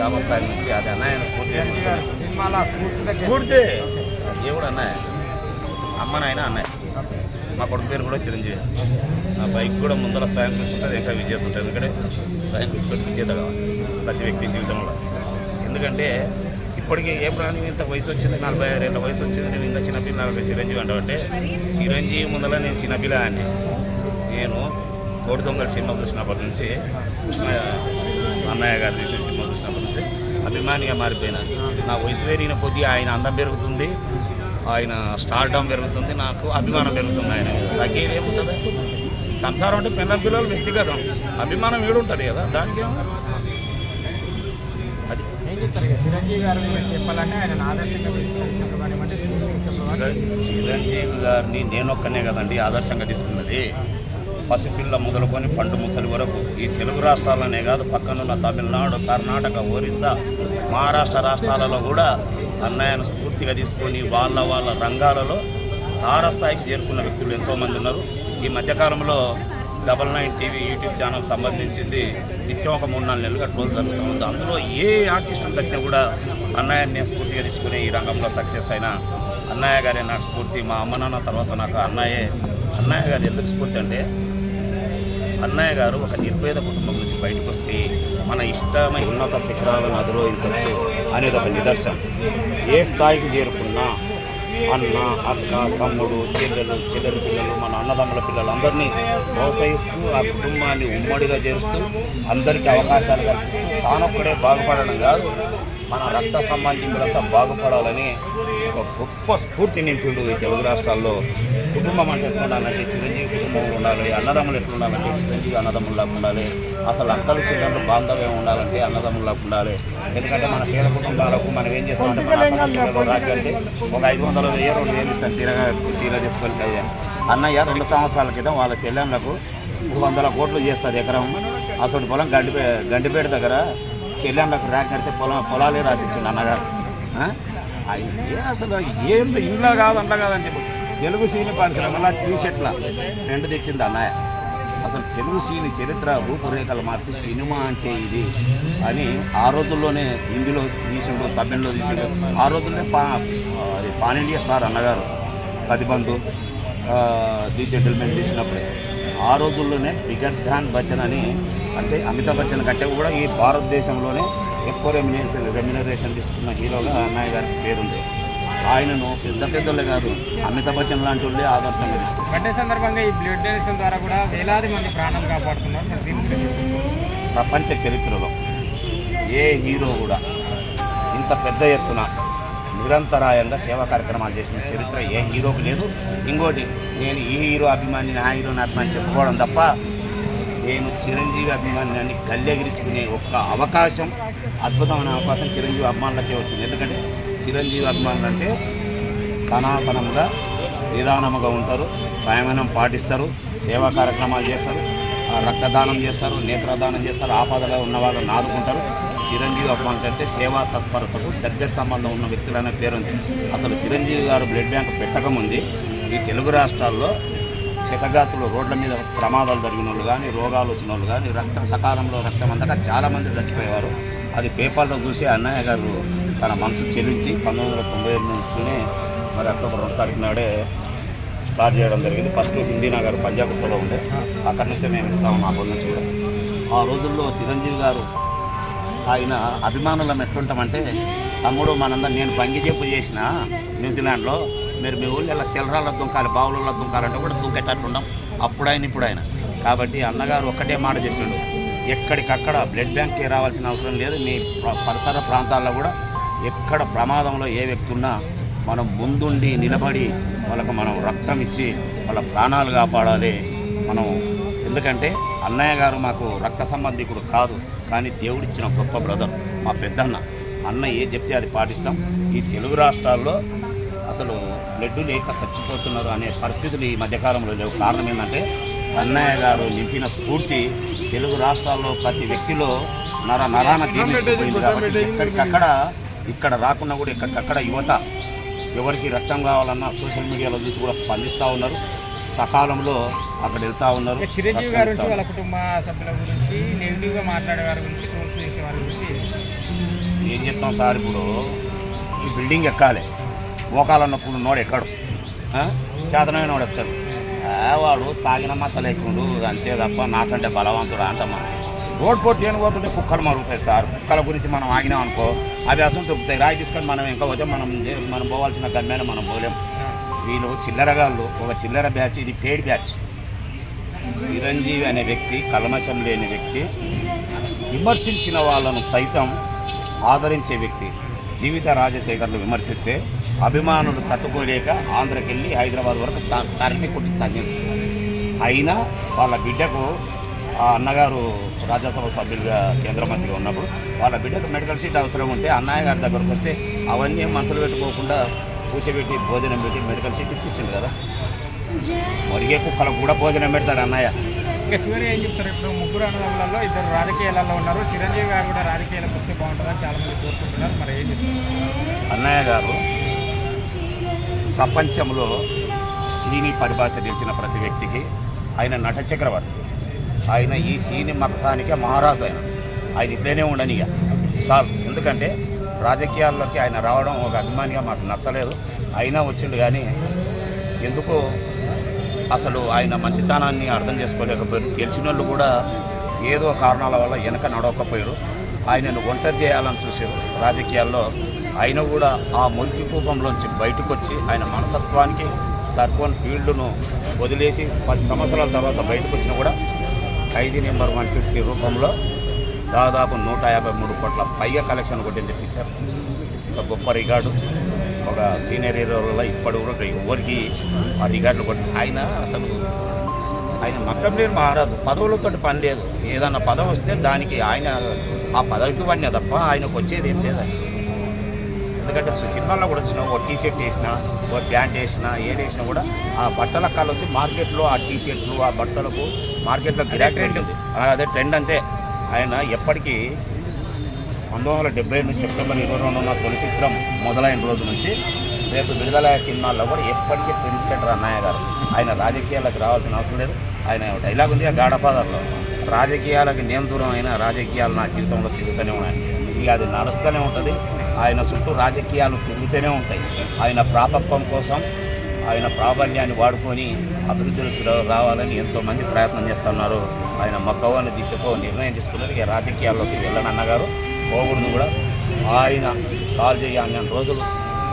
గ్రామ స్థాయి నుంచి అది అన్నయ్యను పూర్తి పూర్తి దేవుడు అన్నయ్య. అమ్మ నాయన అన్నయ్య. మా కొడుకు పేరు కూడా చిరంజీవి. నా బైక్ కూడా ముందర సాయం ఉంటుంది ఇంకా విజేత ఉంటుంది ఎందుకంటే సాయం కృష్ణ విజేత కావాలి ప్రతి వ్యక్తి జీవితంలో. ఎందుకంటే ఇప్పటికీ ఏ ప్రాణి ఇంత వయసు వచ్చింది నలభై ఏళ్ళ వయసు వచ్చింది నేను ఇంకా చిన్నపిల్ల నలభై చిరంజీవి అంటావంటే చిరంజీవి ముందర నేను చిన్నపిల్ల అని. నేను కోడి దొంగల సినిమా చూసినప్పటి నుంచి కృష్ణ అన్నయ్య గారు తీసిన సినిమా చూసినప్పటి నుంచి అభిమానిగా మారిపోయినా. నా వయసు పెరిగిన కొద్దీ ఆయన అందం పెరుగుతుంది. ఆయన స్టార్డమ్ పెరుగుతుంది. నాకు అభిమానం పెరుగుతుంది ఆయన. తగ్గేది ఏముంటుంది? సంసారం అంటే పిల్లల పిల్లలు వ్యక్తిగతం. అభిమానం ఏడుంటుంది కదా. దానికి ఏముంది? అది. చిరంజీవి గారిని నేనొక్కనే కదండి ఆదర్శంగా తీసుకున్నది. పసిపిల్ల మొదలుకొని పండు ముసలి వరకు. ఈ తెలుగు రాష్ట్రాలనే కాదు పక్కనున్న తమిళనాడు కర్ణాటక ఒరిస్సా మహారాష్ట్ర రాష్ట్రాలలో కూడా అన్నయ్యను స్ఫూర్తిగా తీసుకొని వాళ్ళ వాళ్ళ రంగాలలో తారస్థాయికి చేరుకున్న వ్యక్తులు ఎంతోమంది ఉన్నారు. ఈ మధ్యకాలంలో double nine TV YouTube channel సంబంధించింది నిత్యం ఒక మూడు నాలుగు నెలలుగా ట్రోల్ జరుగుతూ ఉంది. అందులో ఏ ఆర్టిస్టులు తగ్గినా కూడా అన్నయ్యని స్ఫూర్తిగా తీసుకుని ఈ రంగంలో సక్సెస్ అయిన అన్నయ్య గారే నాకు స్ఫూర్తి మా అమ్మ నాన్న తర్వాత నాకు అన్నయ్యే. అన్నయ్య గారు ఎందుకు స్ఫూర్తి అంటే అన్నయ్య గారు ఒక నిర్భేద కుటుంబం నుంచి బయటకు వస్తే మన ఇష్టమైన ఉన్నత శిఖరాలను అధిరోహించవచ్చు అనేది ఒక నిదర్శనం. ఏ స్థాయికి చేరుకున్నా అన్న అక్క తమ్ముడు చెల్లెలు చెల్లెలు పిల్లలు మన అన్నదమ్ముల పిల్లలు అందరినీ ప్రోత్సహిస్తూ ఆ కుటుంబాన్ని ఉమ్మడిగా చేరుస్తూ అందరికీ అవకాశాలు కల్పిస్తూ తానొక్కడే బాగుపడడం కాదు మన రక్త సంబంధికులంతా బాగుపడాలని ఒక గొప్ప స్ఫూర్తి నింపిండు ఈ తెలుగు రాష్ట్రాల్లో. కుటుంబం అంటే ఉండాలంటే చిరంజీవి కుటుంబం ఉండాలి అన్నదమ్ములు ఎట్లా ఉండాలంటే చిరంజీవి అన్నదమ్ముల్లాగా ఉండాలి. అసలు అక్కలు చెల్లెళ్ళు బాంధవ్యం ఉండాలంటే అన్నదమ్ముల్లాగా ఉండాలి. ఎందుకంటే మన పేద కుటుంబాలకు మనం ఏం చేస్తామంటే మన ఒక ఐదు వందల వెయ్యి రెండు వేలు ఇస్తాను చీర చీర తెచ్చుకొని కదా అన్నయ్య రెండు సంవత్సరాల క్రితం వాళ్ళ చెల్లెళ్ళకు వందల కోట్లు చేస్తుంది ఎకరం. అసలు పొలం గండిపే గండిపేట దగ్గర చెల్లెళ్ళకు ర్యాక్ కడితే పొలం పొలాలే రాసిచ్చింది అన్నగారు. ఏ అసలు ఏందో ఇంట్లో కాదు అంట కాదని చెప్పి తెలుగు సీని పాడిసిన టీ షర్ట్ల రెండు తెచ్చింది అన్నయ్య. అసలు తెలుగు సీని చరిత్ర రూపురేఖలు మార్చి సినిమా అంటే ఇది అని ఆ రోజుల్లోనే హిందీలో తీసిండు తమిళ్ళో తీసిండు. ఆ రోజుల్లోనే పా అది పాన్ ఇండియా స్టార్ అన్నగారు. పదిబంధు ది జెంటల్మెన్ తీసినప్పుడే. ఆ రోజుల్లోనే బిగర్ బచ్చన్ అని అంటే అమితాబ్ బచ్చన్ కంటే కూడా ఈ భారతదేశంలోనే ఎక్కువ రెమ్యునేషన్ రెమ్యునరేషన్ తీసుకున్న హీరోగా అన్నయ్య గారికి పేరుంది ఆయనను పెద్ద పెద్దలే కాదు అమితాబ్ బచ్చన్ లాంటి వాళ్ళే ఆదర్శంగా తీసుకుంటారు బర్త్డే సందర్భంగా ఈ బ్లడ్ డొనేషన్ ద్వారా కూడా వేలాది మంది ప్రాణం కాపాడుతున్నారు. ప్రపంచ చరిత్రలో ఏ హీరో కూడా ఇంత పెద్ద ఎత్తున నిరంతరాయంగా సేవా కార్యక్రమాలు చేసిన చరిత్ర ఏ హీరోకి లేదు. ఇంకోటి నేను ఈ హీరో అభిమాని ఆ హీరోని అభిమాని చెప్పుకోవడం తప్ప నేను చిరంజీవి అభిమాని కళ్ళెగిరించుకునే ఒక్క అవకాశం అద్భుతమైన అవకాశం చిరంజీవి అభిమానులకే వచ్చింది. ఎందుకంటే చిరంజీవి అభిమానులు అంటే సనాతనంగా నిదానముగా ఉంటారు సంయమనం పాటిస్తారు సేవా కార్యక్రమాలు చేస్తారు రక్తదానం చేస్తారు నేత్రదానం చేస్తారు ఆపదలో ఉన్న వాళ్ళు నాదుకుంటారు. చిరంజీవి అభిమానులు అంటే సేవా తత్పరతకు దగ్గర సంబంధం ఉన్న వ్యక్తులనే పేరు ఉంది. అసలు చిరంజీవి గారు బ్లడ్ బ్యాంక్ పెట్టకముంది ఈ తెలుగు రాష్ట్రాల్లో క్షతగాతులు రోడ్ల మీద ప్రమాదాలు జరిగిన వాళ్ళు కానీ రోగాలు వచ్చిన వాళ్ళు కానీ రక్తం సకాలంలో రక్తం అందక చాలామంది చచ్చిపోయేవారు. అది పేపర్లో చూసి అన్నయ్య గారు తన మనసు చెల్లించి పంతొమ్మిది వందల తొంభై ఏడు నుంచి మరి అక్టోబర్ రెండు తారీఖు నాడే స్టార్ట్ చేయడం జరిగింది. ఫస్ట్ హిందీ నగర్ పంజాగుట్టలో ఉండే. అక్కడి నుంచే మేము ఇస్తాము మా పొద్దు నుంచి కూడా ఆ రోజుల్లో చిరంజీవి గారు ఆయన అభిమానులం ఎట్లుంటామంటే తమ్ముడు మనందరం నేను బంగి చెప్పు చేసిన న్యూజిలాండ్లో మీరు మీ ఊళ్ళో ఇలా చిల్లరాల్లో దుంకాలి బావులలో దుంకాలంటే కూడా దుంకేటట్టుండం అప్పుడు ఆయన ఇప్పుడు ఆయన కాబట్టి అన్నగారు ఒక్కటే మాట చెప్పిండు ఎక్కడికక్కడ బ్లడ్ బ్యాంక్కి రావాల్సిన అవసరం లేదు. మీ పరిసర ప్రాంతాల్లో కూడా ఎక్కడ ప్రమాదంలో ఏ వ్యక్తి ఉన్నా మనం ముందుండి నిలబడి వాళ్ళకు మనం రక్తం ఇచ్చి వాళ్ళ ప్రాణాలు కాపాడాలి. మనం ఎందుకంటే అన్నయ్య గారు మాకు రక్త సంబంధికుడు కాదు కానీ దేవుడిచ్చిన గొప్ప బ్రదర్ మా పెద్దన్న. అన్న ఏ చెప్తే అది పాటిస్తాం. ఈ తెలుగు రాష్ట్రాల్లో అసలు బ్లడ్ లేక చచ్చిపోతున్నారు అనే పరిస్థితులు ఈ మధ్యకాలంలో లేవు. కారణం ఏంటంటే అన్నయ్య గారు నింపిన స్ఫూర్తి తెలుగు రాష్ట్రాల్లో ప్రతి వ్యక్తిలో నర నరాన జీర్ణించిపోయింది కాబట్టి ఎక్కడికక్కడ ఇక్కడ రాకుండా కూడా ఎక్కడికక్కడ యువత ఎవరికి రక్తం కావాలన్నా సోషల్ మీడియాలో చూసి కూడా స్పందిస్తూ ఉన్నారు. సకాలంలో అక్కడ వెళ్తూ ఉన్నారు. చిరంజీవి గారి గురించి వాళ్ళ కుటుంబ సభ్యుల గురించి నెగిటివ్గా మాట్లాడే వారి గురించి ట్రోల్స్ చేసే వారి గురించి చెప్తాం సార్ ఇప్పుడు? ఈ బిల్డింగ్ ఎక్కాలి. మోకాల నొప్పులు నోడు ఎక్కడు? చేతనమైన వాడు ఎక్కుతాడు ఆ, వాడు తాగిన మచ్చలు ఎక్కుండు అంతే తప్ప నాకంటే బలవంతుడు అంట మనం రోడ్ పోటీ ఏం పోతుంటే కుక్కలు మరుగుతాయి సార్. కుక్కల గురించి మనం ఆగినాం అనుకో అవి అసలు దొరుకుతాయి రాయి తీసుకొని మనం ఇంకా పోతే మనం మనం పోవాల్సిన గమ్యాన్ని మనం పోలేం. వీళ్ళు చిల్లరగాళ్ళు ఒక చిల్లర బ్యాచ్ ఇది పేడ్ బ్యాచ్. చిరంజీవి అనే వ్యక్తి కలమశం లేని వ్యక్తి విమర్శించిన వాళ్ళను సైతం ఆదరించే వ్యక్తి. జీవిత రాజశేఖర్లు విమర్శిస్తే అభిమానులు తట్టుకోలేక ఆంధ్రకెళ్ళి హైదరాబాద్ వరకు త- తరిమి కొట్టి తగ్గింది అయినా వాళ్ళ బిడ్డకు ఆ అన్నగారు రాజ్యసభ సభ్యులుగా కేంద్ర మంత్రిగా ఉన్నప్పుడు వాళ్ళ బిడ్డకు మెడికల్ సీట్ అవసరం ఉంటే అన్నయ్య గారి దగ్గరకు వస్తే అవన్నీ మనసులు పెట్టుకోకుండా కూర్చోబెట్టి భోజనం పెట్టి మెడికల్ సీట్ ఇప్పించింది కదా. మరిగే కుక్కలకు కూడా భోజనం పెడతాడు అన్నయ్య. ఇంకా చివరి ఏం చెప్తారు? ఇప్పుడు ముగ్గురు అన్నదమ్ములలో ఇద్దరు రాజకీయాలలో ఉన్నారు. చిరంజీవి గారు కూడా రాజకీయాలకు వస్తే బాగుంటుందని చాలా మంది కోరుకుంటున్నారు. మరి ఏం చేస్తారు అన్నయ్య గారు ప్రపంచంలో సీని పరిభాష తెలిసిన ప్రతి వ్యక్తికి ఆయన నట చక్రవర్తి. ఆయన ఈ సీని మతానికే మహారాజు ఆయన. ఆయన ఇట్లనే ఉండని సార్ ఎందుకంటే రాజకీయాల్లోకి ఆయన రావడం ఒక అభిమానిగా మాకు నచ్చలేదు. అయినా వచ్చిండు కానీ ఎందుకో అసలు ఆయన మంచితనాన్ని అర్థం చేసుకోలేకపోయారు. తెలిసిన వాళ్ళు కూడా ఏదో కారణాల వల్ల వెనక నడవకపోయారు. ఆయనను ఒంటరి చేయాలని చూశారు. రాజకీయాల్లో ఆయన కూడా ఆ మొలికి కూపంలోంచి బయటకు వచ్చి ఆయన మనసత్వానికి సర్పన్ ఫీల్డ్ను వదిలేసి పది సంవత్సరాల తర్వాత బయటకు వచ్చినా కూడా ఖైదీ నెంబర్ వన్ ఫిఫ్టీ రూపంలో దాదాపు నూట యాభై మూడు కోట్ల పైగా కలెక్షన్ కొట్టింది పిక్చర్ ఒక గొప్ప రికార్డు. ఒక సీనియర్ హీరోలలో ఇప్పటి వరకు ఎవరికి ఆ రికార్డులు కొట్టి ఆయన అసలు ఆయన మక్కం లేని మారదు పదవులతో పని లేదు. ఏదన్నా పదవి వస్తే దానికి ఆయన ఆ పదవికి పడినా తప్ప ఆయనకు వచ్చేది ఏం లేదు? ఎందుకంటే సినిమాల్లో కూడా వచ్చిన ఓ టీ షర్ట్ వేసినా ఓ ప్యాంట్ వేసినా ఏది వేసినా కూడా ఆ బట్టల కాలు వచ్చి మార్కెట్లో ఆ టీ షర్ట్లు ఆ బట్టలకు మార్కెట్లో గిరాకీ అదే ట్రెండ్ అంతే. ఆయన ఎప్పటికీ పంతొమ్మిది వందల డెబ్బై ఎనిమిది సెప్టెంబర్ ఇరవై రెండున తొలి చిత్రం మొదలైన రోజు నుంచి రేపు విడుదల సినిమాల్లో కూడా ఎప్పటికీ ట్రెండ్ సెంటర్ అన్నయ్య గారు. ఆయన రాజకీయాలకు రావాల్సిన అవసరం లేదు. ఆయన డైలాగ్ ఉంది ఆ గాఢపాదర్లో రాజకీయాలకు నేను దూరం అయినా రాజకీయాలు నా జీవితంలో తిరుగుతూనే ఉన్నాయి. ఇక అది నడుస్తూనే ఉంటుంది. ఆయన చుట్టూ రాజకీయాలు తిరుగుతూనే ఉంటాయి. ఆయన ప్రాపత్వం కోసం ఆయన ప్రాబల్యాన్ని వాడుకొని అభివృద్ధిలోకి రావాలని ఎంతోమంది ప్రయత్నం చేస్తున్నారు. ఆయన మక్కువని దీక్షతో నిర్ణయం తీసుకున్నారు. ఇక రాజకీయాల్లోకి వెళ్ళనన్నగారు. పోకూడదు కూడా. ఆయన కాల్ చేయాలని రోజులు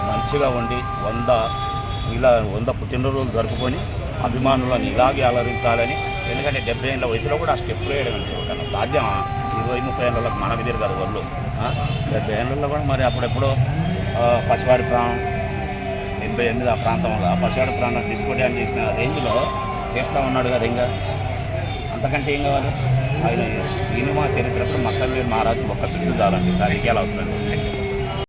మంచిగా ఉండి వంద ఇలా వంద పుట్టినరోజులు జరుపుకొని అభిమానులను ఇలాగే అలరించాలని. ఎందుకంటే డెబ్బై ఏళ్ళ వయసులో కూడా ఆ స్టెప్ వేయడం అంటే ఒకవేళ సాధ్యమా? ఇరవై ముప్పై ఏళ్ళకి మనకు తిరగదు వాళ్ళు డెబ్బై ఏళ్ళలో కూడా మరి అప్పుడెప్పుడో పసివాడి ప్రాణం ఎనభై ఎనిమిది ఆ ప్రాంతంలో ఆ పసివాడి ప్రాణం డిస్కో డ్యాన్ చేసిన రేంజ్లో చేస్తూ ఉన్నాడు కదా ఇంకా అంతకంటే ఏం కావాలి? ఆయన సినిమా చరిత్రకు మక్కల్ మహారాజు ఒక్క పిల్లలు చాలండి. దానికి అవసరం లేదు